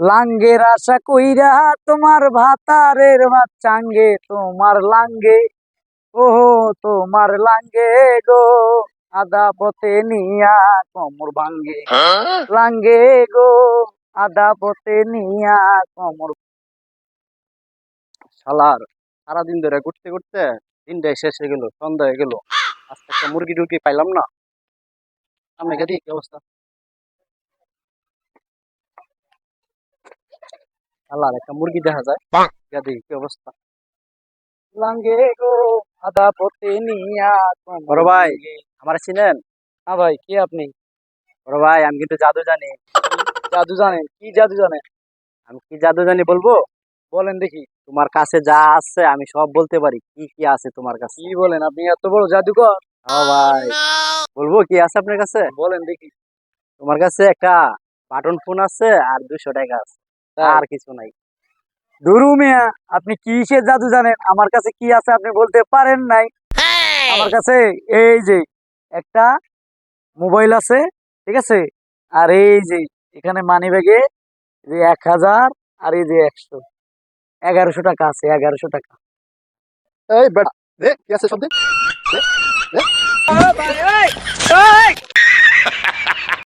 লাঙ্গের আশা কইরা তোমার ভাতারের বাচ্চাঙ্গে তোমার লাঙ্গে। ও তোমার লাঙ্গে গো আদা পথে নিয়া কমর ভাঙ্গে। লাঙ্গে গো আদা পথে নিয়া কমর। শালার সারাদিন ধরে ঘুরতে ঘুরতে দিনটাই শেষ হয়ে গেল সন্ধ্যা হয়ে গেল। আজকে একটা মুরগি টুরগি পাইলাম না। আমি কি অবস্থা? শালার একটা মুরগি দেখা যায়। গেদি কি অবস্থা? লাঙ্গে গো আদা পথে নিয়া বড় ভাই আমার চিনেন? হ্যাঁ ভাই কি আপনি? বড় ভাই আমি কিন্তু জাদু জানি। জাদু জানেন কি জাদু জানেন আমি কি জাদু জানি বলব? বলেন দেখি। তোমার কাছে যা আছে আমি সব বলতে পারি। কি কি আছে তোমার কাছে? কি বলেন আপনি এত বড় জাদুকর? হ্যাঁ ভাই বলব কি আছে আপনার কাছে? বলেন দেখি। তোমার কাছে একটা বাটন ফোন আছে আর দুশো টাকা আছে। আর কিছু নাই। দুরু মিয়া আপনি কিসের জাদু জানেন? আমার কাছে কি আছে আপনি বলতে পারেন নাই? আমার কাছে এই যে একটা মোবাইল আছে ঠিক আছে? আর এই যে এখানে মানি ব্যাগে যে এক হাজার আর এই যে একশো। এগারোশো টাকা আছে এগারোশো টাকা। এই বেটা